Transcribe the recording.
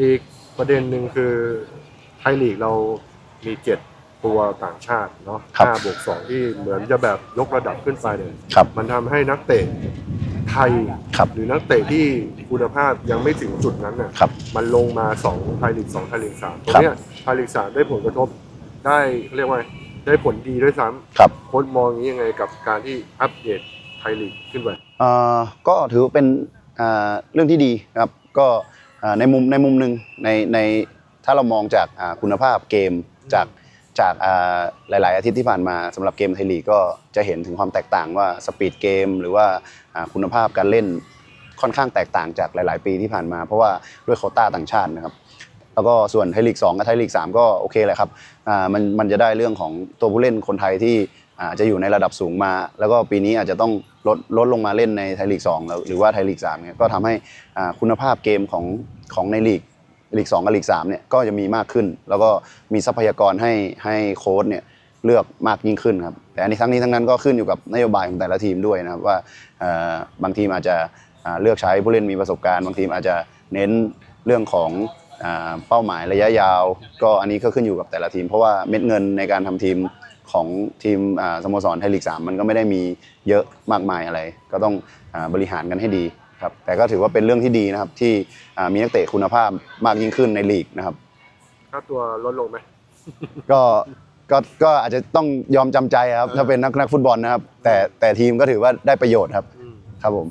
อีกประเด็นหนึ่งคือไทยลีกเรามีเจ็ดตัวต่างชาติเนาะครับห้าบวกสองที่เหมือนจะแบบยกระดับขึ้นไปเนี่ยครับมันทำให้นักเตะไทย ครับหรือนักเตะที่คุณภาพยังไม่ถึงจุดนั้นน่ะครับมันลงมาสองไทยลีกสองไทยลีกสามตรงครับเนี้ยไทยลีกสามได้ผลกระทบได้เขาเรียกว่าได้ผลดีด้วยซ้ำครับ โค้ชมองอย่างนี้ยังไงกับการที่อัปเดตไทยลีกขึ้นไป เอ่อก็ถือว่าเป็นอ่าเรื่องที่ดีนะครับ ก็อ่า ในมุมในมุมหนึ่งในในถ้าเรามองจากคุณภาพเกมจากจากอ่าหลาย ๆ อาทิตย์ที่ผ่านมาสำหรับเกมไทยลีกก็จะเห็นถึงความแตกต่างว่าสปีดเกม หรือว่าคุณภาพการเล่นค่อนข้างแตกต่างจากหลาย ๆ ปีที่ผ่านมา เพราะว่าด้วยโคต้าต่างชาตินะครับแล้วก็ส่วนไทยลีก2กับไทยลีก3ก็โอเคแหละครับมันมันจะได้เรื่องของตัวผู้เล่นคนไทยที่ อาจจะอยู่ในระดับสูงมา แล้วก็ปีนี้อาจจะต้องลดลดลงมาเล่นในไทยลีก2แล้วหรือว่าไทยลีก3เนี่ยก็ทำให้คุณภาพเกมของของในลีกลีก2กับลีก3เนี่ยก็จะมีมากขึ้น แล้วก็มีทรัพยากรให้ให้โค้ชเนี่ยเลือกมากยิ่งขึ้นครับแต่อันนี้ทั้งนี้ทั้งนั้นก็ขึ้นอยู่กับนโยบายของแต่ละทีมด้วยนะครับว่าบางทีมอาจจะเลือกใช้ผู้เล่นมีประสบการณ์ บางทีมอาจจะเน้นเรื่องของเป้าหมายระยะยาว ก็อันนี้ก็ขึ้นอยู่กับแต่ละทีม เพราะว่าเม็ดเงินในการทำทีม ของทีมอ่าสโมสรไทยลีก3มันก็ไม่ได้มีเยอะมากมายอะไร ก็ต้องอาบริหารกันให้ดีครับแต่ก็ถือว่าเป็นเรื่องที่ดีนะครับที่อ่ามีนักเตะคุณภาพมากยิ่งขึ้นในลีกนะครับค่าตัวลดลงไหมก็ก็ก็อาจจะต้องยอมจำใจครับถ้าเป็นนักนักฟุตบอลนะครับ แต่แต่ทีมก็ถือว่าได้ประโยชน์ครับอืมครับผม